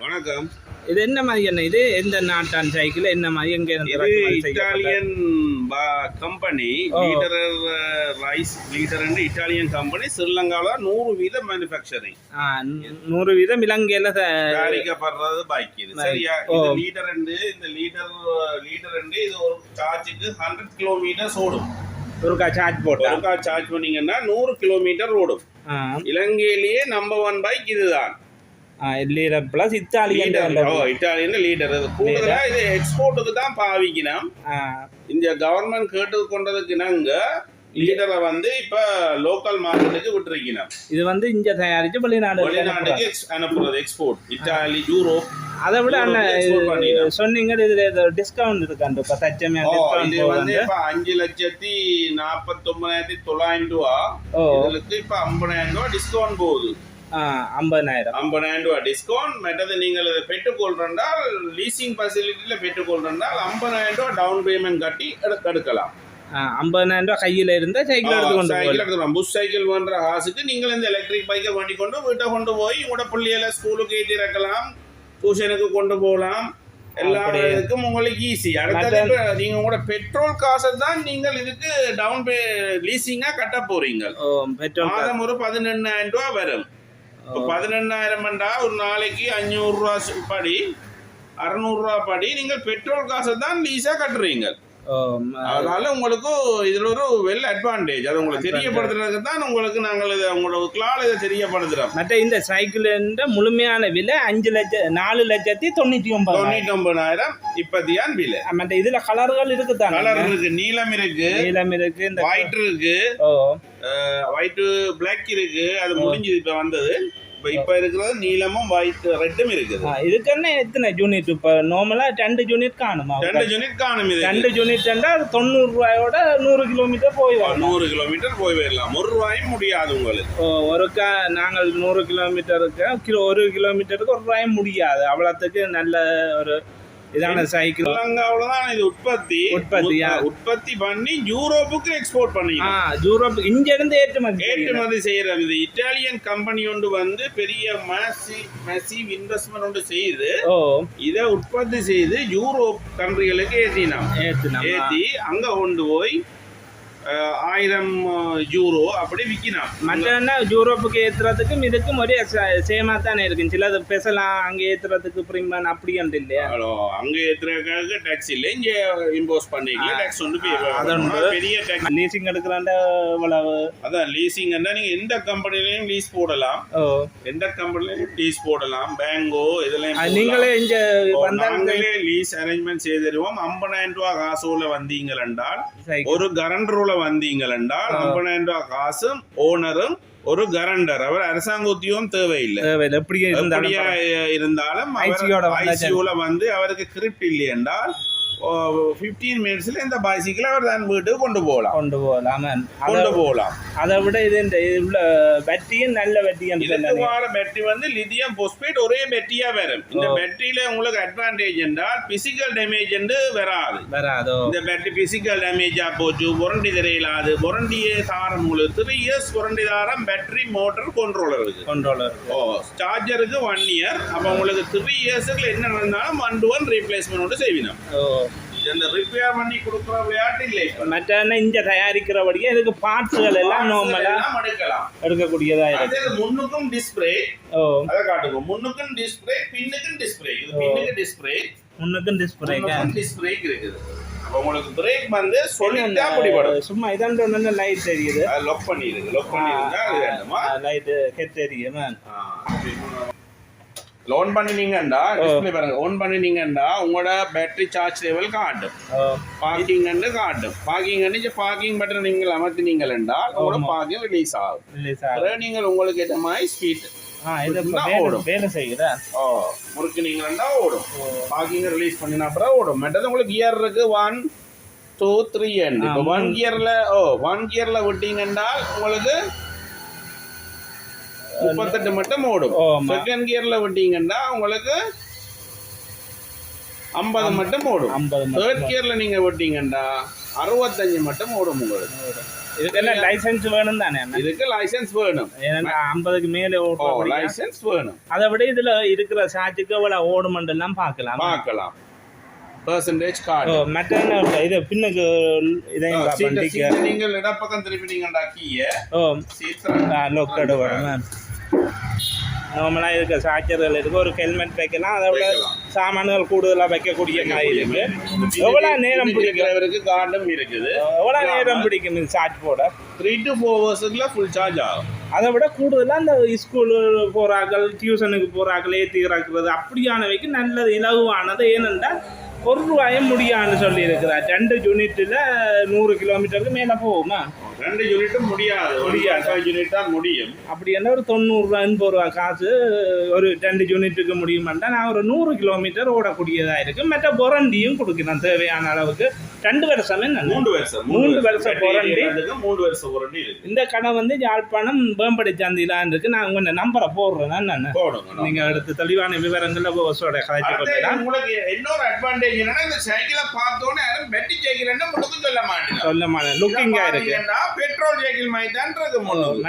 வணக்கம். இது என்ன மாதிரி என்ன? இது எந்த நாட்டான் சைக்கிள் என்ன மாதிரி எங்க இருந்து? Italian company. Leader rise leader Italian company ஸ்ரீலங்காவில் நூறு வீத மேனுஃபேக்சரிங் நூறு வீதம் இலங்கையில தயாரிக்கப்படுறது பைக் இது. சரியா. இது லீடர் இந்த லீடர் லீடர் இது ஒரு சார்ஜுக்கு ஹண்ட்ரட் கிலோமீட்டர்ஸ் ஓடும். ஒருக்கா சார்ஜ் போட்டா? ஒருக்கா சார்ஜ் பண்ணீங்கன்னா நூறு கிலோமீட்டர் ஓடும். இலங்கையிலேயே நம்பர் ஒன் பைக் இதுதான். லீடர் பிளஸ் இத்தாலியன் லீடர் கூடுதலா இது எக்ஸ்போர்ட்டுக்கு தான் பாவிக்கணும். இந்த கவர்மெண்ட் கேட்டு கொண்டதுக்கு நாங்க லீடரை வந்து இப்ப லோக்கல் மார்க்கெட்டுக்கு விட்டுருக்கணும். இது வந்து இங்க தயாரிச்சு வெளிநாடு வெளிநாட்டுக்கு அனுப்புறது. எக்ஸ்போர்ட் இத்தாலி யூரோப் அதை விட அண்ணா யூரோப் export பண்ணிடலாம். சொன்னீங்க இதுல டிஸ்கவுண்ட் இருக்காண்டு இப்ப தச்சமே இது வந்து இப்ப அஞ்சு லட்சத்தி நாற்பத்தி ஒன்பதாயிரத்தி தொள்ளாயிரம் ரூபா. இதுக்கு இப்ப ஐம்பதாயிரம் ரூபா டிஸ்கவுண்ட் போகுது. ஐம்பதாயிரம். ஐம்பதாயிரம் ரூபா டிஸ்கவுண்ட் மற்றது நீங்கள் பெற்றுக்கொள்றால் லீசிங் ஃபெசிலிட்டியில் பெற்றுக்கொள்றால் ஐம்பதாயிரம் ரூபா டவுன் பேமெண்ட் கட்டி எடுக்க எடுக்கலாம். ஐம்பதாயிரம் ரூபாய் கையில இருந்தா சைக்கிள் எடுத்து கொண்டு சைக்கிள் எடுத்துக்கலாம். புஷ் சைக்கிள் பண்ற காசுக்கு நீங்கள் இந்த எலக்ட்ரிக் பைக்கை வண்டி கொண்டு வீட்டை கொண்டு போய் உங்களோட பிள்ளைகளை ஸ்கூலுக்கு ஏற்றி இறக்கலாம். டியூஷனுக்கு கொண்டு போகலாம். எல்லா அப்படியே. இதுக்கும் உங்களுக்கு ஈஸி அடுத்தது இப்ப நீங்க உங்களோட பெட்ரோல் காசை தான் நீங்கள் இதுக்கு டவுன் பே லீசிங்கா கட்ட போறீங்க. பெட்ரோல் மாதம் ஒரு பதினெண்ணாயிரம் ரூபா வரும். இப்போ பதினெண்ணாயிரம் ஒரு நாளைக்கு அஞ்சூறு ரூபா படி அறநூறுரூவா படி நீங்கள் பெட்ரோல் காசை தான் லீஸா கட்டுறீங்க. அதனால உங்களுக்கு இதுல ஒரு வெல் அட்வான்டேஜ் அது உங்களுக்கு தெரியப்படுத்துறதுக்கு தான் உங்களுக்கு நாங்கள் இதை உங்களோட கிளால் இதை தெரியப்படுத்துறோம். மற்ற இந்த சைக்கிள் முழுமையான விலை அஞ்சு லட்சம் நாலு லட்சத்தி தொண்ணூத்தி ஒன்பது தொண்ணூத்தி ஒன்பதாயிரம் இப்பத்தியான் விலை. மற்ற இதுல கலர்கள் இருக்குதானே? கலர் இருக்கு நீலம் இருக்கு நீலம் இருக்கு இந்த ஒயிட் இருக்கு ஒயிட் பிளாக் இருக்கு அது முடிஞ்சது இப்ப வந்தது. இப்ப இப்ப இருக்கிறது நீலமும் ஒயிட் ரெட்டும் இருக்குது. ஆ, இதுக்கு என்ன எத்தனை யூனிட் இப்ப நார்மலா ரெண்டு யூனிட் காணுமா. ரெண்டு யூனிட் காணும் இது. ரெண்டு யூனிட் அது தொண்ணூறு ரூபாயோட நூறு கிலோமீட்டர் போய் நூறு கிலோமீட்டர் போய் வரலாம். ஒரு ரூபாயும் முடியாது உங்களுக்கு. ஒருக்கா நாங்கள் நூறு கிலோமீட்டருக்கு கிலோ ஒரு கிலோமீட்டருக்கு ஒரு ரூபாயும் முடியாது. அவ்வளோத்துக்கு நல்ல ஒரு இதான சைக்கிள் ஸ்ரீலங்காவில தான் இது உற்பத்தி. உற்பத்தியா? உற்ப- உற்பத்தி பண்ணி யூரோப்புக்கு எக்ஸ்போர்ட் பண்ணி யூரோப் இங்க இருந்து ஏற்றுமதி. ஏற்றுமதி செய்யறது. இது இட்டாலியன் கம்பெனி ஒன்று வந்து பெரிய மேசி மேசிவ் இன்வெஸ்ட்மெண்ட் ஒன்று செய்து இதை உற்பத்தி செய்து யூரோப் கண்ட்ரிகளுக்கு ஏற்றினான் ஏற்றுனோம் ஏற்றி அங்க கொண்டு போய் ஆயிரம் யூரோ அப்படி விற்கினான் மற்ற என்ன யூரோப்புக்கு ஏத்துறதுக்கும் இதுக்கும் ஒரே சேமா தானே இருக்கும் சிலது பெசலாம் அங்க ஏத்துறதுக்கு பிரிமன் அப்படி ஒன்று இல்லையா அங்க ஏத்துறதுக்கு டாக்ஸ் இல்லை இங்க இம்போஸ் பண்ணிக்கல ஆ, டாக்ஸ். உண்டு. பெரிய டாக்ஸ் லீசிங் எடுக்கிறாண்ட இவ்வளவு அதான் லீசிங்னா நீங்க எந்த கம்பெனிலையும் லீஸ் போடலாம் எந்த கம்பெனிலையும் லீஸ் போடலாம் பேங்கோ இதெல்லாம் நீங்களே இங்க நாங்களே லீஸ் அரேஞ்ச்மெண்ட் செய்து தருவோம் ஐம்பதாயிரம் ரூபாய் காசோல வந்தீங்கள் என்றால் ஒரு கரண்டரோல வந்தீங்கள் என்றால். ஐம்பதாயிரம் ரூபாய் காசும் ஓனரும் ஒரு கரண்டர் அவர் அரசாங்க உத்தியோகம் தேவையில்லை. எப்படியா இருந்தாலும். ஐசியூல வந்து அவருக்கு கிரிப்ட் இல்லை என்றால் பிப்டீன் மினிட்ஸ்ல இந்த பைசிக்கிள் அவர் தான் வீட்டுக்கு கொண்டு போகலாம் கொண்டு போகலாம் கொண்டு போகலாம் அதை விட இது இந்த உள்ள பேட்டரியும் நல்ல பேட்டரி இதுக்கு வர பேட்டரி வந்து லித்தியம் போஸ்பேட் ஒரே பேட்டரியா வரும் இந்த. பேட்டரியில உங்களுக்கு அட்வான்டேஜ் என்றால் பிசிக்கல் டேமேஜ் என்று வராது வராதோ இந்த பேட்டரி பிசிக்கல் டேமேஜா போச்சு புரண்டி தெரியலாது புரண்டியே தாரம் உங்களுக்கு த்ரீ இயர்ஸ் புரண்டி தாரம் பேட்டரி மோட்டர் கண்ட்ரோலர் இருக்கு கண்ட்ரோலர் ஓ சார்ஜருக்கு ஒன் இயர் அப்போ உங்களுக்கு த்ரீ இயர்ஸுக்கு என்ன நடந்தாலும் ஒன் டு ஒன் ரீப்ளேஸ்மெண்ட் செய்வினோம் ஓ இந்த ரிப்பேர் பண்ணி கொடுக்குற விளையாட்டு இல்லை. மற்ற என்ன இங்க தயாரிக்கிறபடியே இதுக்கு பார்ட்ஸ்கள் எல்லாம் நார்மலா எல்லாம் எடுக்கலாம். எடுக்கக்கூடியதா இருக்கு. முன்னுக்கும் டிஸ்பிளே ஓ. அதை காட்டுங்க. முன்னுக்கும் டிஸ்பிளே பின்னுக்கும் டிஸ்பிளே இது. பின்னுக்கு டிஸ்பிளே முன்னுக்கும் டிஸ்பிளே டிஸ்பிளே இருக்குது. அப்போ உங்களுக்கு பிரேக் வந்து சொல்லிட்டா பிடிபடும். சும்மா இதான் ஒன்று லைட் தெரியுது. லொக் பண்ணிடுது லொக் பண்ணிருந்தா அது வேண்டுமா? லைட் ஹெட் தெரியும் லோன் பண்ணினீங்கண்டா டிஸ்பிளே பாருங்க. ஓன் பண்ணினீங்கண்டா உங்களோட பேட்டரி சார்ஜ் லெவல் காட்டும். பார்க்கிங் காட்டும். பார்க்கிங் பார்க்கிங் பட்டன் நீங்கள் அமர்த்தினீங்கள் என்றால் உங்களோட. பார்க்கிங் ரிலீஸ் ஆகும். நீங்கள் உங்களுக்கு ஏற்ற மாதிரி ஸ்பீட் வேலை- செய்யுதா? ஓ முறுக்குனீங்கன்னா ஓடும். பார்க்கிங் ரிலீஸ் பண்ணினா அப்புறம் ஓடும். மற்றது உங்களுக்கு கியர் இருக்கு. One two three and one. கியர்ல ஓ ஒன் கியர்ல விட்டீங்கன்னா உங்களுக்கு முப்பத்தெட்டு மட்டும் ஓடும். செகண்ட் கியர்ல விட்டீங்கன்னா உங்களுக்கு ஐம்பது மட்டும் ஓடும். ஐம்பது தேர்ட் கியர்ல நீங்க விட்டீங்கன்னா அறுபத்தஞ்சு மட்டும் ஓடும் உங்களுக்கு. இதுக்கெல்லாம் லைசன்ஸ் வேணும் தானே இதுக்கு லைசென்ஸ் வேணும். ஏன்னா ஐம்பதுக்கு மேலே ஓ ஓடுறோம் லைசென்ஸ் வேணும். அதை விட இதுல இருக்கிற சாட்சிக்கு எவ்வளவு ஓடுமெண்டெல்லாம் பார்க்கலாம். பார்க்கலாம். பெர்சன்டேஜ் கார்டு மற்ற என்ன இது பின்னுக்கு இதையும் நீங்கள் இடப்பக்கம் திருப்பினீங்கடா கீய ஓ சீட் லொக்கடு வரும். நார்மலாக இருக்க சார்ஜர்கள் இருக்கு. ஒரு ஹெல்மெட் வைக்கலாம். அதை விட. சாமான்கள் கூடுதலாக வைக்கக்கூடிய மாதிரி இருக்கு. எவ்வளோ நேரம் பிடிக்கிறவருக்கு கார்டும் இருக்குது. எவ்வளோ நேரம் பிடிக்கும் இது சார்ஜ் போட? த்ரீ டு ஃபோர் ஹவர்ஸுக்குள்ள ஃபுல் சார்ஜ் ஆகும். அதை விட கூடுதலாக அந்த ஸ்கூலு போகிறாக்கள் டியூஷனுக்கு போகிறாக்கள் ஏற்றி இறக்குறது அப்படியானவைக்கு நல்லது இலகுவானது. ஏனென்றால் ஒரு ரூபாயும் முடியான்னு சொல்லி இருக்கிறார் ரெண்டு யூனிட்டில் நூறு கிலோமீட்டருக்கு மேலே போகுமா? ரெண்டு யூனிட்டும் முடியாது. முடியாது. யூனிட் தான் முடியும். அப்படி என்ன ஒரு தொண்ணூறுரூவா எண்பது ரூபா காசு ஒரு ரெண்டு யூனிட்டுக்கு முடியுமாண்டா நான் ஒரு நூறு கிலோமீட்டர் ஓடக்கூடியதாக இருக்கு மற்ற பொரண்டியும் கொடுக்கிறேன் தேவையான அளவுக்கு. ரெண்டு வருஷமே மூன்று வருஷம் மூன்று வருஷம். warranty. மூன்று வருஷம் இருக்கு. இந்த கடை வந்து யாழ்ப்பாணம் வேம்படி சந்திலான் இருக்கு. நான் உங்க நம்பரை போடுறேன். நான் நீங்க அடுத்து தெளிவான விவரங்களை பஸ்ஸோட கொள்ளலாம். உங்களுக்கு இன்னொரு அட்வான்டேஜ் என்னன்னா இந்த சைக்கிளை பார்த்தோன்னே யாரும் பெட்டி சைக்கிள்னு சொல்ல மாட்டேங்க சொல்ல மாட்டேன். லுக்கிங்கா இருக்கு. பெட்ரோல் சைக்கிள் மாதிரி தான் இருக்கு முன்னுக்கு.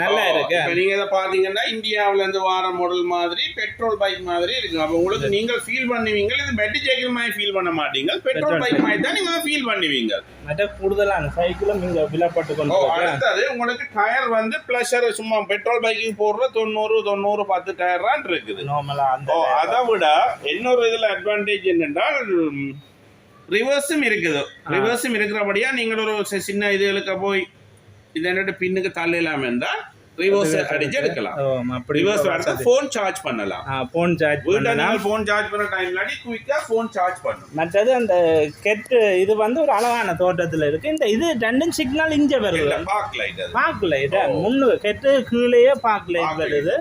நல்லா இருக்கு. நீங்க இதை பாத்தீங்கன்னா இந்தியாவுல இருந்து வார மாடல் மாதிரி பெட்ரோல் பைக் மாதிரி இருக்கு. அப்ப உங்களுக்கு நீங்கள் ஃபீல் பண்ணுவீங்க இது பெட்டி சைக்கிள் மாதிரி ஃபீல் பண்ண மாட்டீங்க பெட்ரோல் பைக். மாதிரி தான் நீங்க ஃபீல் பண்ணுவீங்க மற்ற கூடுதலான சைக்கிளும் கொண்டு இருக்கு. அடுத்தது உங்களுக்கு டயர் வந்து பிளஷர் சும்மா பெட்ரோல் பைக்கு போடுற தொண்ணூறு தொண்ணூறு பத்து டயர் தான் இருக்குது. அதை விட இன்னொரு இதுல அட்வான்டேஜ் என்னென்றால் ரிவர்ஸும் இருக்குது. ரிவர்ஸும் இருக்கிறபடியா நீங்கள் ஒரு சின்ன இதுகளுக்கு போய் இது என்னட்டு பின்னுக்கு தள்ளலாம இருந்தால் ரிவர்ஸ் அடிச்சு எடுக்கலாம். அப்படி ரிவர்ஸ் அடுத்து ஃபோன் சார்ஜ் பண்ணலாம். போன் சார்ஜ் பண்ணலாம். ஃபோன் சார்ஜ் பண்ண டைம்ல குயிக்காக ஃபோன் சார்ஜ் பண்ணும் மற்றது அந்த கெட்டு இது வந்து ஒரு அழகான தோட்டத்துல இருக்கு. இந்த இது ரெண்டும் சிக்னல் இங்க வருது. பார்க் லைட் பார்க் லைட் முன்னு கெட்டு கீழேயே பார்க் லைட் வருது.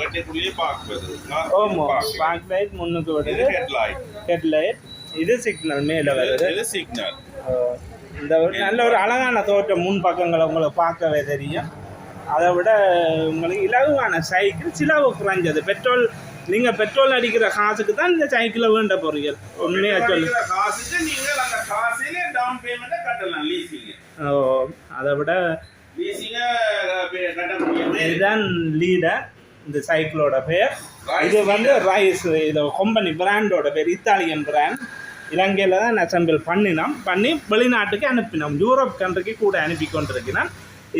லைட் பார்க் வருது. ஓமோ பார்க் லைட் முன்னுக்கு வருது. இது ஹெட்லைட் ஹெட் லைட் இது சிக்னல் மேல வருது. இது சிக்னல் இந்த ஒரு நல்ல ஒரு அழகான தோட்டம் முன் பக்கங்களை உங்களுக்கு பார்க்கவே தெரியும். அதை விட உங்களுக்கு இலகுவான சைக்கிள் சிலவு குறைஞ்சது. பெட்ரோல் நீங்க பெட்ரோல் அடிக்கிற காசுக்கு தான் இந்த சைக்கிளை வேண்ட போறீங்க உண்மையா சொல்லு. ஓ, அதை விட இதுதான் லீடர் இந்த சைக்கிளோட பேர் இது வந்து ரைஸ் இது கம்பெனி பிராண்டோட பேர் இத்தாலியன் பிராண்ட் இலங்கையில் தான் அசம்பிள் பண்ணினோம். பண்ணி வெளிநாட்டுக்கு அனுப்பினோம். யூரோப் கண்ட்ரிக்கு கூட அனுப்பி கொண்டிருக்கிறான்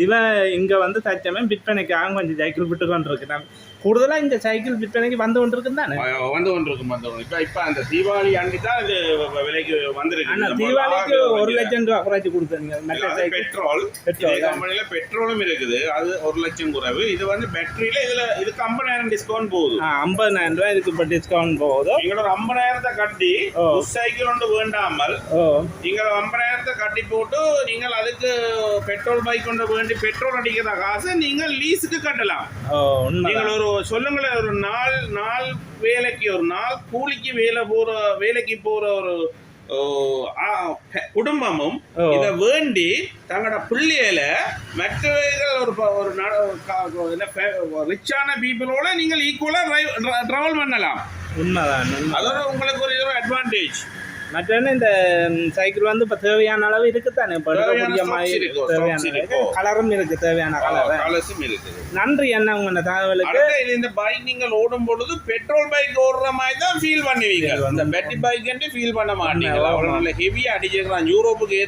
இவன் இங்கே வந்து தச்சமயம் விற்பனைக்காக கொஞ்சம் சைக்கிள் விட்டு கொண்டிருக்கிறான் கூடுதலாக இந்த சைக்கிள் விற்பனைக்கு வந்து கொண்டிருக்குன்னு தானே? வந்து கொண்டிருக்கும் வந்து இப்போ இப்போ அந்த தீபாவளி அண்டி தான் இது விலைக்கு வந்திருக்கு. ஆனால் தீபாவளிக்கு ஒரு. லட்சம் ரூபா குறைச்சி கொடுத்தீங்க மற்ற பெட்ரோல். பெட்ரோல் இதே கம்பெனில பெட்ரோலும் இருக்குது. அது ஒரு லட்சம் குறைவு. இது வந்து பேட்டரியில இதுல இது ஐம்பதாயிரம் டிஸ்கவுண்ட் போகுது. ஐம்பதாயிரம் ரூபாய் இதுக்கு இப்போ டிஸ்கவுண்ட் போகுது. ஒரு ஐம்பதாயிரத்தை கட்டி சைக்கிள் ஒன்று வேண்டாமல் நீங்கள் ஐம்பதாயிரத்தை கட்டி போட்டு நீங்கள் அதுக்கு பெட்ரோல் பைக் கொண்டு வேண்டி பெட்ரோல் அடிக்கிற காசை நீங்கள் லீஸுக்கு கட்டலாம். நீங்கள் ஒரு சொல்லுங்களேன் ஒரு நாள் நாள் வேலைக்கு ஒரு நாள் கூலிக்கு வேலை போற வேலைக்கு போற ஒரு குடும்பமும். இத வேண்டி தங்களோட பிள்ளையில மற்றவர்கள் ஒரு ஒரு ரிச்சான பீப்புளோட நீங்கள் ஈக்குவலா டிராவல் பண்ணலாம். உண்மைதான் உண்மை அதோட உங்களுக்கு ஒரு அட்வான்டேஜ் மற்ற இந்த சைக்கிள் வந்து இப்போ தேவையான அளவு இருக்குத்தானே? இப்போ தேவையான. கலரும் இருக்கு தேவையான கலர் கலர்ஸும் இருக்குது நன்றி என்ன உங்க தகவலுக்கு. இந்த பைக் நீங்கள் ஓடும் பொழுது பெட்ரோல் பைக் ஓடுற மாதிரி தான் ஃபீல் பண்ணுவீங்க. பண்ணுவீங்க. பேட்டரி பைக் ஃபீல் பண்ண மாட்டீங்க ஆமா. அவ்வளவு நல்ல ஹெவியா அடிச்சிருக்கான் யூரோப்புக்கு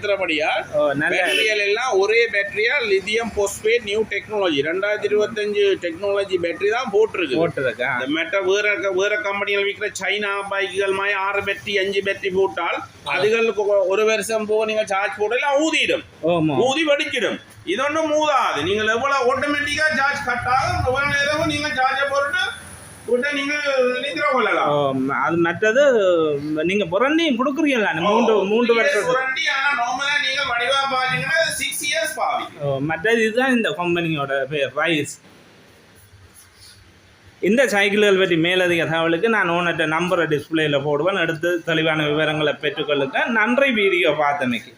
நல்ல பேட்டரிகள் எல்லாம் ஒரே பேட்டரியா லித்தியம் போஸ்பேட் நியூ டெக்னாலஜி ரெண்டாயிரத்தி இருபத்தஞ்சு டெக்னாலஜி பேட்டரி தான் போட்டிருக்கு போட்டிருக்கா? இந்த மெட்ட வேற வேற கம்பெனிகள் விற்கிற சைனா பைக்குகள் மாதிரி ஆறு பேட்டரி அஞ்சு பேட்டரி போட்டால் அதுகளுக்கு ஒரு வருஷம் போக நீங்க சார்ஜ் போடல ஊதிடும். ஊதி வெடிச்சிடும். இது ஒன்றும் மூதாது நீங்கள் எவ்வளவு ஆட்டோமேட்டிக்கா சார்ஜ் கட் ஆகும் எவ்வளவு நேரம் நீங்க சார்ஜை போட்டு அது மற்றது நீங்க புரண்டியும் கொடுக்குறீங்களா மூன்று மூன்று வருஷம் மற்றது இதுதான் இந்த கம்பெனியோட பேர் ரைஸ் இந்த சைக்கிள்கள் பற்றி மேலதிக தகவலுக்கு நான் ஓனர்கிட்ட நம்பரை டிஸ்பிளேயில் போடுவேன். அடுத்து தெளிவான விவரங்களை பெற்றுக்கொள்ளுங்க. நன்றி வீடியோ பார்த்தமைக்கு.